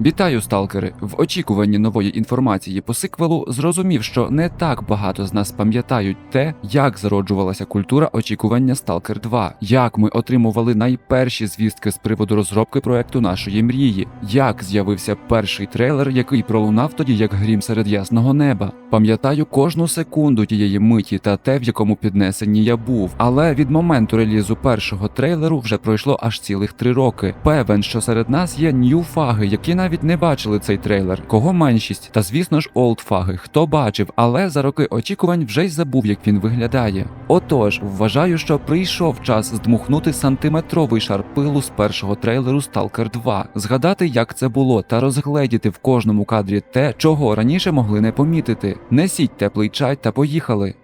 Вітаю, сталкери! В очікуванні нової інформації по сиквелу зрозумів, що не так багато з нас пам'ятають те, як зароджувалася культура очікування Stalker 2, як ми отримували найперші звістки з приводу розробки проекту нашої мрії, як з'явився перший трейлер, який пролунав тоді як грім серед ясного неба. Пам'ятаю кожну секунду тієї миті та те, в якому піднесенні я був. Але від моменту релізу першого трейлеру вже пройшло аж цілих три роки. Певен, що серед нас є нью-фаги, які навіть не бачили цей трейлер. Кого меншість, та звісно ж олдфаги, хто бачив, але за роки очікувань вже й забув, як він виглядає. Отож, вважаю, що прийшов час здмухнути сантиметровий шар пилу з першого трейлеру Stalker 2, згадати, як це було, та розгледіти в кожному кадрі те, чого раніше могли не помітити. Несіть теплий чай та поїхали.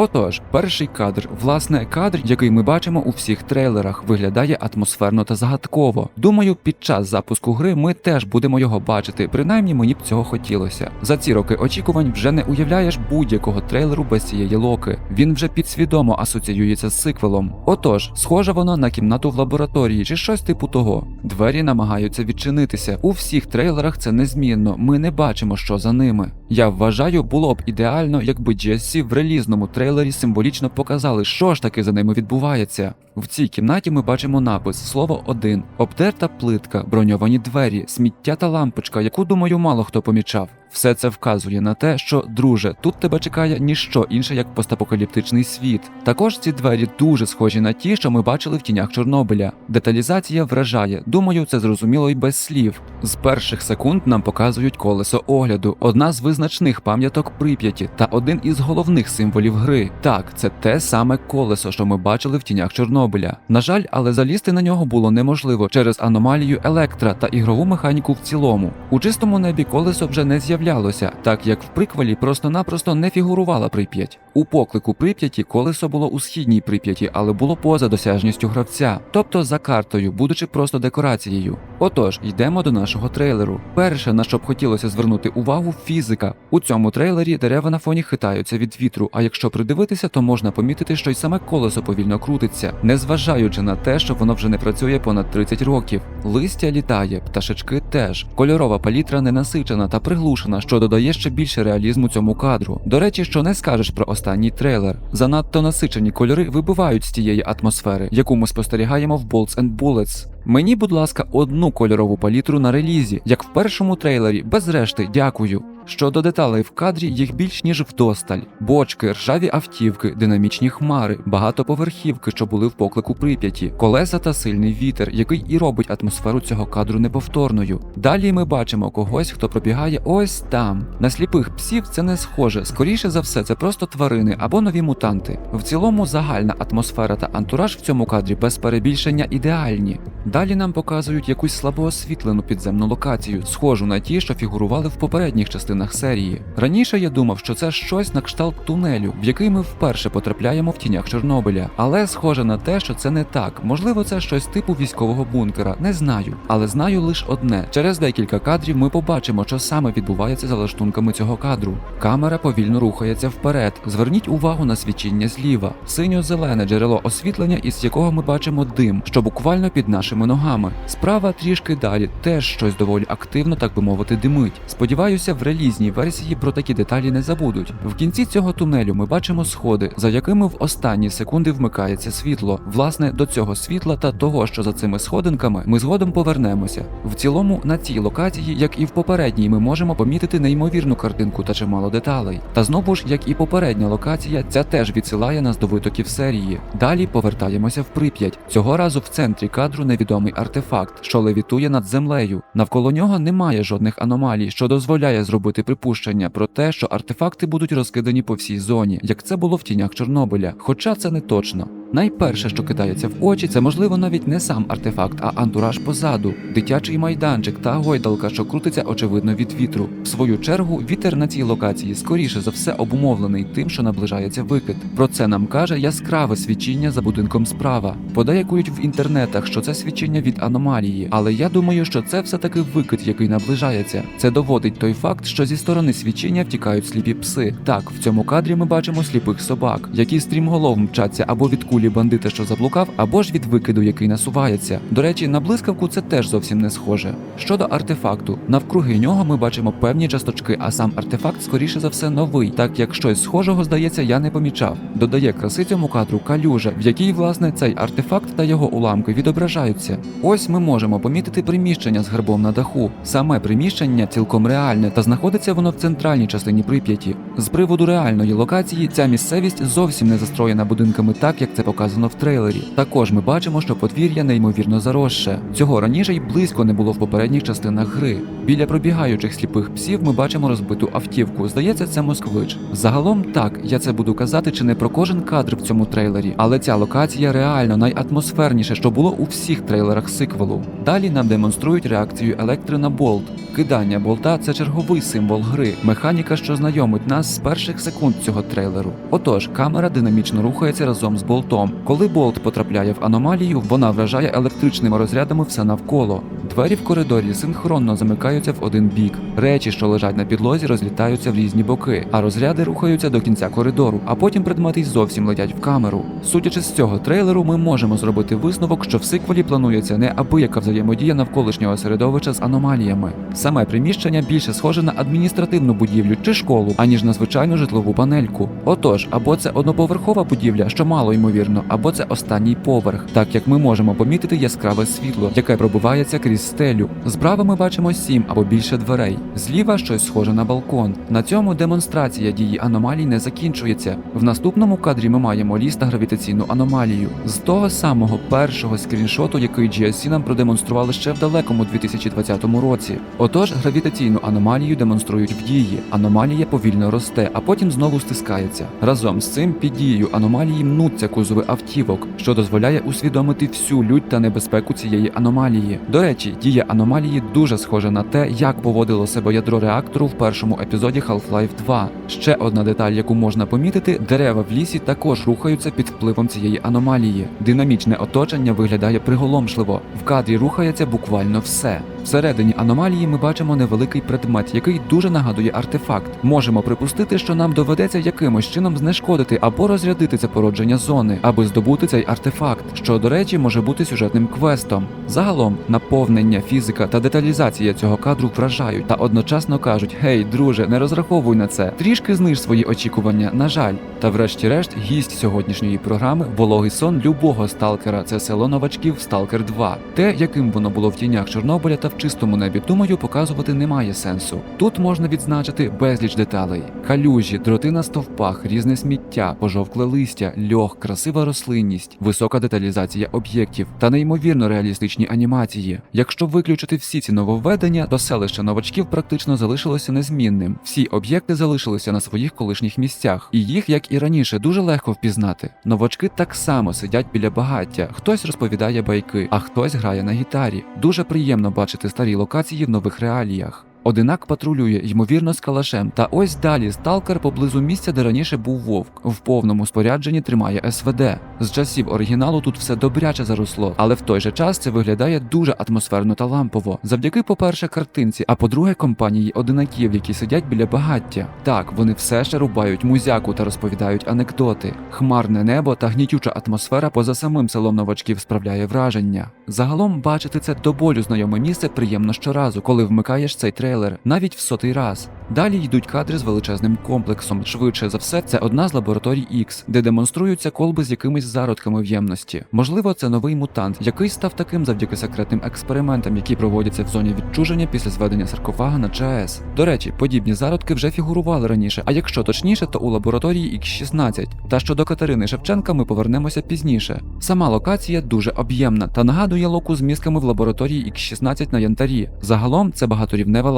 Отож, перший кадр, власне, кадр, який ми бачимо у всіх трейлерах, виглядає атмосферно та загадково. Думаю, під час запуску гри ми теж будемо його бачити, принаймні мені б цього хотілося. За ці роки очікувань вже не уявляєш будь-якого трейлеру без цієї локи. Він вже підсвідомо асоціюється з сиквелом. Отож, схожа вона на кімнату в лабораторії чи щось типу того. Двері намагаються відчинитися. У всіх трейлерах це незмінно. Ми не бачимо, що за ними. Я вважаю, було б ідеально, якби GSC в релізному трейлері символічно показали, що ж таки за ними відбувається. В цій кімнаті ми бачимо напис слово один, обдерта плитка, броньовані двері, сміття та лампочка, яку, думаю, мало хто помічав. Все це вказує на те, що, друже, тут тебе чекає ніщо інше, як постапокаліптичний світ. Також ці двері дуже схожі на ті, що ми бачили в тінях Чорнобиля. Деталізація вражає. Думаю, це зрозуміло й без слів. З перших секунд нам показують колесо огляду, одна з визначних пам'яток Прип'яті та один із головних символів гри. Так, це те саме колесо, що ми бачили в тінях Чорнобиля. На жаль, але залізти на нього було неможливо через аномалію електра та ігрову механіку в цілому. У чистому небі колесо вже не з'являлося, так як в приквелі просто-напросто не фігурувала Прип'ять. У поклику Прип'яті колесо було у східній Прип'яті, але було поза досяжністю гравця, тобто за картою, будучи просто декорацією. Отож, йдемо до нашого трейлеру. Перше, на що б хотілося звернути увагу, фізика. У цьому трейлері дерева на фоні хитаються від вітру, а якщо придивитися, то можна помітити, що й саме колесо повільно крутиться, незважаючи на те, що воно вже не працює понад 30 років. Листя літає, пташечки теж. Кольорова палітра ненасичена та приглушена, що додає ще більше реалізму цьому кадру. До речі, що не скажеш про останній трейлер. Занадто насичені кольори вибивають з тієї атмосфери, яку ми спостерігаємо в Bolts and Bullets. Мені, будь ласка, одну кольорову палітру на релізі, як в першому трейлері, без решти, дякую. Щодо деталей в кадрі, їх більш ніж вдосталь: бочки, ржаві автівки, динамічні хмари, багатоповерхівки, що були в поклику Прип'яті, колеса та сильний вітер, який і робить атмосферу цього кадру неповторною. Далі ми бачимо когось, хто пробігає ось там. На сліпих псів це не схоже. Скоріше за все, це просто тварини або нові мутанти. В цілому загальна атмосфера та антураж в цьому кадрі без перебільшення ідеальні. Далі нам показують якусь слабо освітлену підземну локацію, схожу на ті, що фігурували в попередніх частинах серії. Раніше я думав, що це щось на кшталт тунелю, в який ми вперше потрапляємо в тінях Чорнобиля. Але схоже на те, що це не так. Можливо, це щось типу військового бункера. Не знаю. Але знаю лише одне: через декілька кадрів ми побачимо, що саме відбувається за лаштунками цього кадру. Камера повільно рухається вперед. Зверніть увагу на свічіння зліва, синьо-зелене джерело освітлення, із якого ми бачимо дим, що буквально під нашими ногами. Справа трішки далі теж щось доволі активно, так би мовити, димить. Сподіваюся, в релізній версії про такі деталі не забудуть. В кінці цього тунелю ми бачимо сходи, за якими в останні секунди вмикається світло. Власне, до цього світла та того, що за цими сходинками, ми згодом повернемося. В цілому, на цій локації, як і в попередній, ми можемо помітити неймовірну картинку та чимало деталей. Та знову ж, як і попередня локація, ця теж відсилає нас до витоків серії. Далі повертаємося в Прип'ять. Цього разу в центрі кадру невідомий артефакт, що левітує над землею. Навколо нього немає жодних аномалій, що дозволяє зробити припущення про те, що артефакти будуть розкидані по всій зоні, як це було в тінях Чорнобиля. Хоча це не точно. Найперше, що кидається в очі, це можливо навіть не сам артефакт, а антураж позаду, дитячий майданчик та гойдалка, що крутиться очевидно від вітру. В свою чергу, вітер на цій локації скоріше за все обумовлений тим, що наближається викид. Про це нам каже яскраве свічіння за будинком справа. Подеякують в інтернетах, що це свічіння від аномалії, але я думаю, що це все таки викид, який наближається. Це доводить той факт, що зі сторони свічіння втікають сліпі пси. Так, в цьому кадрі ми бачимо сліпих собак, які стрімголов мчаться або від кулі бандита, що заблукав, або ж від викиду, який насувається. До речі, на блискавку це теж зовсім не схоже. Щодо артефакту, навкруги нього ми бачимо певні часточки, а сам артефакт, скоріше за все, новий, так як щось схожого, здається, я не помічав. Додає краси цьому кадру калюжа, в якій власне цей артефакт та його уламки відображаються. Ось ми можемо помітити приміщення з гербом на даху. Саме приміщення цілком реальне та знаходиться воно в центральній частині Прип'яті. З приводу реальної локації ця місцевість зовсім не застроєна будинками так, як це показано в трейлері. Також ми бачимо, що подвір'я неймовірно заросше. Цього раніше й близько не було в попередніх частинах гри. Біля пробігаючих сліпих псів ми бачимо розбиту автівку. Здається, це москвич. Загалом так, я це буду казати чи не про кожен кадр в цьому трейлері, але ця локація реально найатмосферніше, що було у всіх трейлерах сиквелу. Далі нам демонструють реакцію електри на болт. Кидання болта це черговий символ гри, механіка, що знайомить нас з перших секунд цього трейлеру. Отож, камера динамічно рухається разом з болтом. Коли болт потрапляє в аномалію, вона вражає електричними розрядами все навколо. Двері в коридорі синхронно замикаються в один бік. Речі, що лежать на підлозі, розлітаються в різні боки, а розряди рухаються до кінця коридору, а потім предмети й зовсім летять в камеру. Судячи з цього трейлеру, ми можемо зробити висновок, що в сиквелі планується не абияка взаємодія навколишнього середовища з аномаліями. Саме приміщення більше схоже на адміністративну будівлю чи школу, аніж на звичайну житлову панельку. Отож, або це одноповерхова будівля, що мало ймовірно, або це останній поверх, так як ми можемо помітити яскраве світло, яке пробивається крізь стелю. Справа ми бачимо сім або більше дверей. Зліва щось схоже на балкон. На цьому демонстрація дії аномалій не закінчується. В наступному кадрі ми маємо ліс та гравітаційну аномалію. З того самого першого скріншоту, який GSC нам продемонстрували ще в далекому 2020 році. Отож, гравітаційну аномалію демонструють в дії. Аномалія повільно росте, а потім знову стискається. Разом з цим під дією аномалії мнуться кузови автівок, що дозволяє усвідомити всю лють та небезпеку цієї аномалії. До речі, дія аномалії дуже схожа на те, як поводило себе ядро реактору в першому епізоді Half-Life 2. Ще одна деталь, яку можна помітити, дерева в лісі також рухаються під впливом цієї аномалії. Динамічне оточення виглядає приголомшливо. В кадрі рухається буквально все. Всередині аномалії ми бачимо невеликий предмет, який дуже нагадує артефакт. Можемо припустити, що нам доведеться якимось чином знешкодити або розрядити це породження зони, аби здобути цей артефакт, що, до речі, може бути сюжетним квестом. Загалом, наповнення, фізика та деталізація цього кадру вражають та одночасно кажуть: Гей, друже, не розраховуй на це. Трішки зниж свої очікування, на жаль. Та врешті-решт, гість сьогоднішньої програми вологий сон любого сталкера це село новачків Сталкер 2. Те, яким воно було в тінях Чорнобиля та в чистому небі, думаю, показувати немає сенсу. Тут можна відзначити безліч деталей: калюжі, дроти на стовпах, різне сміття, пожовкле листя, льох, красива рослинність, висока деталізація об'єктів та неймовірно реалістичні анімації. Якщо виключити всі ці нововведення, то селище новачків практично залишилося незмінним. Всі об'єкти залишилися на своїх колишніх місцях, і їх, як і раніше, дуже легко впізнати. Новачки так само сидять біля багаття, хтось розповідає байки, а хтось грає на гітарі. Дуже приємно бачити старі локації в нових реаліях. Одинак патрулює, ймовірно, з калашем. Та ось далі сталкер поблизу місця, де раніше був вовк. В повному спорядженні тримає СВД. З часів оригіналу тут все добряче заросло, але в той же час це виглядає дуже атмосферно та лампово. Завдяки, по-перше, картинці, а по-друге, компанії одинаків, які сидять біля багаття. Так, вони все ще рубають музяку та розповідають анекдоти. Хмарне небо та гнітюча атмосфера поза самим селом новачків справляє враження. Загалом бачити це до болю знайоме місце приємно щоразу, коли вмикаєш цей трейлер, навіть в сотий раз. Далі йдуть кадри з величезним комплексом. Швидше за все, це одна з лабораторій X, де демонструються колби з якимись зародками в ємності. Можливо, це новий мутант, який став таким завдяки секретним експериментам, які проводяться в зоні відчуження після зведення саркофага на ЧАЕС. До речі, подібні зародки вже фігурували раніше, а якщо точніше, то у лабораторії X16. Та щодо Катерини Шевченка ми повернемося пізніше. Сама локація дуже об'ємна та нагадує локу з мізками в лабораторії X16 на янтарі. Загалом це багаторівнева лабораторія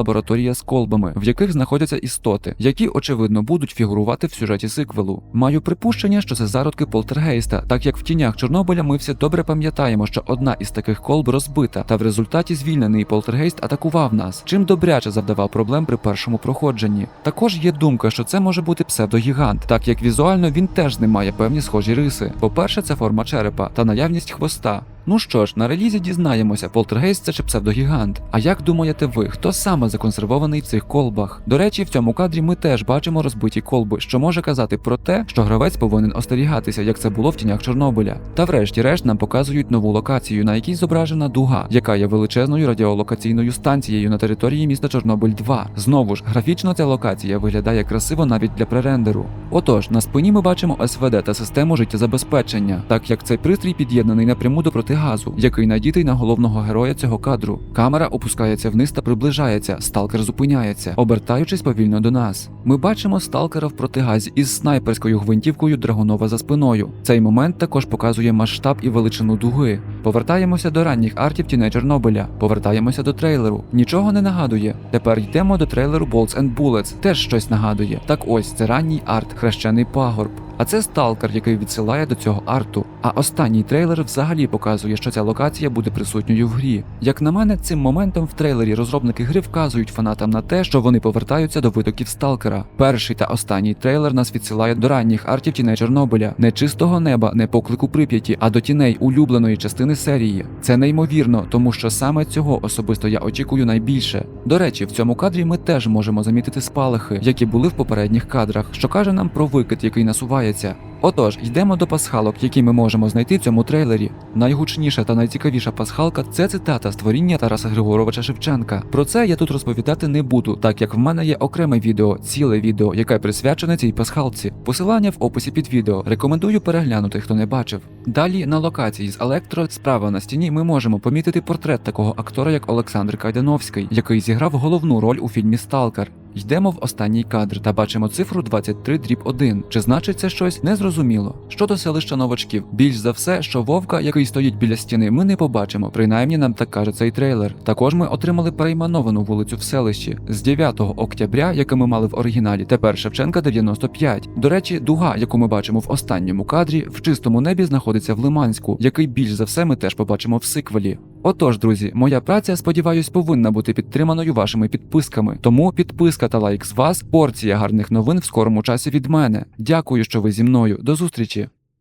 з колбами, в яких знаходяться істоти, які очевидно будуть фігурувати в сюжеті сиквелу. Маю припущення, що це зародки полтергейста, так як в тінях Чорнобиля ми всі добре пам'ятаємо, що одна із таких колб розбита, та в результаті звільнений полтергейст атакував нас, чим добряче завдавав проблем при першому проходженні. Також є думка, що це може бути псевдогігант, так як візуально він теж ним має певні схожі риси. По-перше, це форма черепа та наявність хвоста. Ну що ж, на релізі дізнаємося, полтергейст це чи псевдогігант. А як думаєте ви, хто саме законсервований в цих колбах? До речі, в цьому кадрі ми теж бачимо розбиті колби, що може казати про те, що гравець повинен остерігатися, як це було в тінях Чорнобиля. Та врешті-решт нам показують нову локацію, на якій зображена дуга, яка є величезною радіолокаційною станцією на території міста Чорнобиль 2. Знову ж, графічно ця локація виглядає красиво навіть для пререндеру. Отож, на спині ми бачимо СВД та систему життєзабезпечення, так як цей пристрій під'єднаний напряму до протигазу, який надітий на головного героя цього кадру. Камера опускається вниз та приближається, сталкер зупиняється, обертаючись повільно до нас. Ми бачимо сталкера в протигазі із снайперською гвинтівкою Драгунова за спиною. Цей момент також показує масштаб і величину дуги. Повертаємося до ранніх артів тіней Чорнобиля. Повертаємося до трейлеру. Нічого не нагадує. Тепер йдемо до трейлеру Bolts and Bullets. Теж щось нагадує. Так ось це ранній арт, хрещений пагорб. А це сталкер, який відсилає до цього арту. А останній трейлер взагалі показує, що ця локація буде присутньою в грі. Як на мене, цим моментом в трейлері розробники гри вказують фанатам на те, що вони повертаються до витоків сталкера. Перший та останній трейлер нас відсилає до ранніх артів тіней Чорнобиля, не чистого неба, не поклику Прип'яті, а до тіней улюбленої частини серії. Це неймовірно, тому що саме цього особисто я очікую найбільше. До речі, в цьому кадрі ми теж можемо замітити спалахи, які були в попередніх кадрах, що каже нам про викид, який насувається. Отож, йдемо до пасхалок, які ми можемо знайти в цьому трейлері. Найгучніша та найцікавіша пасхалка це цитата створіння Тараса Григоровича Шевченка. Про це я тут розповідати не буду, так як в мене є окреме відео, ціле відео, яке присвячене цій пасхалці. Посилання в описі під відео. Рекомендую переглянути, хто не бачив. Далі на локації з електро справа на стіні ми можемо помітити портрет такого актора, як Олександр Кайдановський, який зіграв головну роль у фільмі Сталкер. Йдемо в останній кадр та бачимо цифру 23 дріб 1. Чи значить це щось? Незрозуміло. Щодо селища новачків, більш за все, що вовка, який стоїть біля стіни, ми не побачимо. Принаймні нам так каже цей трейлер. Також ми отримали перейменовану вулицю в селищі з 9 октября, яку ми мали в оригіналі. Тепер Шевченка 95. До речі, дуга, яку ми бачимо в останньому кадрі, в чистому небі знаходиться в Лиманську, який більш за все ми теж побачимо в сиквелі. Отож, друзі, моя праця, сподіваюсь, повинна бути підтриманою вашими підписками. Тому підписка та лайк з вас порція гарних новин в скорому часі від мене. Дякую, що ви зі мною. До зустрічі!